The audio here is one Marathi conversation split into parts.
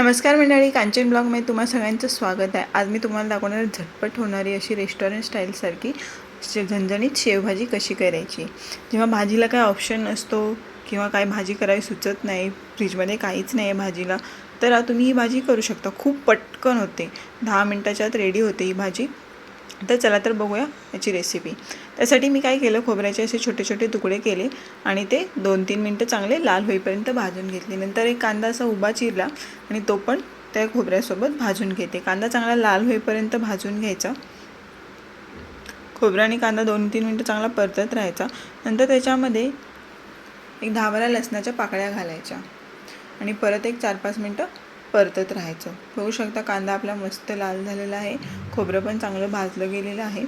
नमस्कार मंडळी कांचन ब्लॉगमध्ये तुम्हा सगळ्यांचं स्वागत आहे. आज मी तुम्हाला दाखवणार झटपट होणारी अशी रेस्टॉरंट स्टाईलसारखी शे- झणझणीत शेवभाजी कशी करायची. जेव्हा भाजीला काय ऑप्शन नसतो किंवा काय भाजी करावी सुचत नाही फ्रीजमध्ये काहीच नाही आहे भाजीला तर तुम्ही ही भाजी करू शकता. खूप पटकन होते. दहा मिनटाच्यात रेडी होते ही भाजी. तर चला तर बघूया याची रेसिपी त्यासाठी मी काय केलं खोबऱ्याचे असे छोटे छोटे तुकडे केले आणि ते दोन तीन मिनटं चांगले लाल होईपर्यंत भाजून घेतले. नंतर एक कांदा असा उभा चिरला आणि तो पण त्या खोबऱ्यासोबत भाजून घेते. कांदा चांगला लाल होईपर्यंत भाजून घ्यायचा. खोबरा आणि कांदा दोन तीन मिनटं चांगला परतत राहायचा. नंतर त्याच्यामध्ये एक दहा बारा लसणाच्या पाकळ्या घालायच्या आणि परत एक चार पाच मिनटं परतत राहायचं. बघू शकता कांदा आपला मस्त लाल झालेला आहे. खोबरं पण चांगलं भाजलं गेलेलं आहे.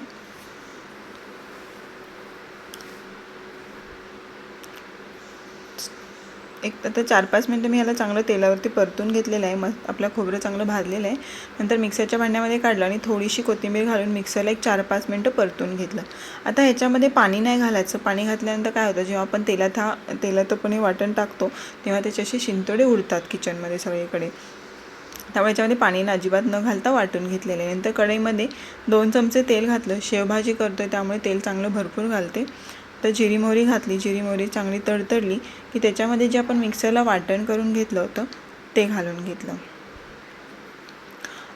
एक आता चार पाच मिनटं मी ह्याला चांगलं तेलावरती परतून घेतलेलं आहे. मस्त आपलं खोबरं चांगलं भाजलेलं आहे. नंतर मिक्सरच्या भांड्यामध्ये काढलं आणि थोडीशी कोथिंबीर घालून मिक्सरला एक चार पाच मिनटं परतून घेतलं. आता ह्याच्यामध्ये पाणी नाही घालायचं. पाणी घातल्यानंतर काय होतं? जेव्हा आपण तेलात हा तेलात आपण हे वाटण टाकतो तेव्हा त्याचे असे शिंतोडे उडतात किचनमध्ये सगळीकडे. त्यामुळे याच्यामध्ये पाणी अजिबात न घालता वाटून घेतलेले नंतर कढईमध्ये दोन चमचे तेल घातलं. शेवभाजी करतो आहे त्यामुळे तेल चांगलं भरपूर घालते. तर जिरी मोहरी घातली जिरी मोहरी चांगली तडतडली की त्याच्यामध्ये जे आपण मिक्सरला वाटण करून घेतलं होतं ते घालून घेतलं.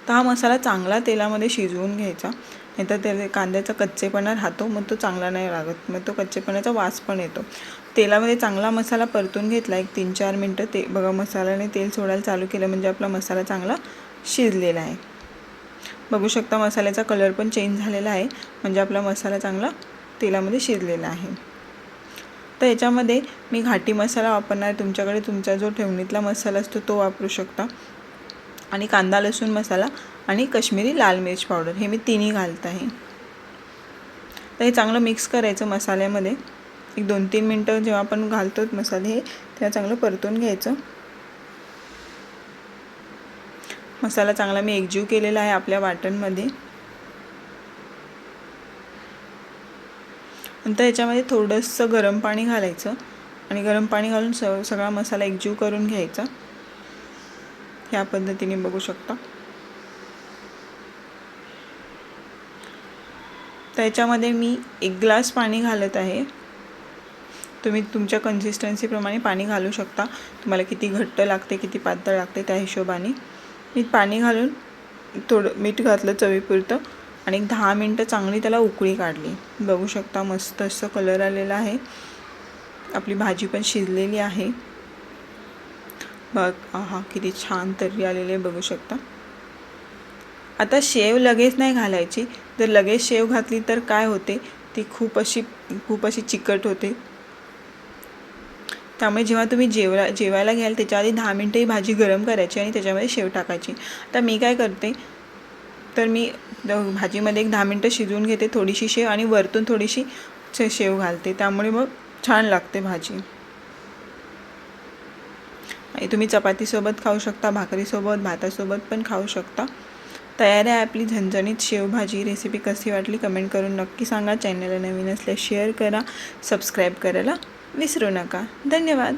तर हा मसाला चांगला तेलामध्ये शिजवून घ्यायचा. नाहीतर ते कांद्याचा कच्चेपणा राहतो मग तो चांगला नाही लागत. मग तो कच्चेपणाचा वास पण येतो. तेलामध्ये चांगला मसाला परतून घेतला एक तीन चार मिनटं ते बघा मसाल्याने तेल सोडायला चालू केलं म्हणजे आपला मसाला चांगला शिजलेला आहे. बघू शकता मसाल्याचा कलर पण चेंज झालेला आहे. म्हणजे आपला मसाला चांगला तेलामध्ये शिजलेला आहे. तर याच्यामध्ये मी घाटी मसाला वापरणार तुमच्याकडे तुमचा जो ठेवणीतला मसाला असतो तो वापरू शकता. आणि कांदा लसूण मसाला आणि कश्मीरी लाल मिरच पावडर हे मी तिन्ही घालत आहे. तर हे चांगलं मिक्स करायचं मसाल्यामध्ये. एक दोन तीन मिनटं जेव्हा आपण घालतो मसाले हे तेव्हा चांगलं परतून घ्यायचं. मसाला चांगला मी एकजीव केलेला आहे आपल्या वाटणमध्ये. नंतर याच्यामध्ये थोडंसं गरम पाणी घालायचं आणि गरम पाणी घालून स सगळा मसाला एकजीव करून घ्यायचा. ह्या पद्धतीने बघू शकता. त्याच्यामध्ये मी एक ग्लास पाणी घालत आहे. तुम्ही तुमच्या कन्सिस्टन्सीप्रमाणे पाणी घालू शकता. तुम्हाला किती घट्ट लागते किती पातळ लागते त्या हिशोबाने. मी पाणी घालून थोडं मीठ घातलं चवीपुरतं. आणि एक दहा मिनटं चांगली त्याला उकळी काढली. बघू शकता मस्त असं कलर आलेला आहे. आपली भाजी पण शिजलेली आहे. बघ हा किती छान तर्री आलेली आहे बघू शकता. आता शेव लगेच नाही घालायची. जर लगेच शेव घातली तर काय होते? ती खूप अशी खूप अशी चिकट होते. त्यामुळे जेव्हा तुम्ही जेवला जेवायला घ्याल त्याच्या आधी दहा मिनटं ही भाजी गरम करायची आणि त्याच्यामध्ये शेव टाकायची. आता मी काय करते? तर मी भाजीमध्ये एक दहा मिनटं शिजवून घेते थोडीशी शेव आणि वरतून थोडीशी शेव घालते. त्यामुळे मग छान लागते भाजी. आणि तुम्ही चपातीसोबत खाऊ शकता भाकरीसोबत भातासोबत पण खाऊ शकता. तयार आहे आपली झणझणीत शेवभाजी रेसिपी कशी वाटली कमेंट करून नक्की सांगा. चॅनलला नवीन असल्यास शेअर करा सबस्क्राईब करायला विसरू नका. धन्यवाद.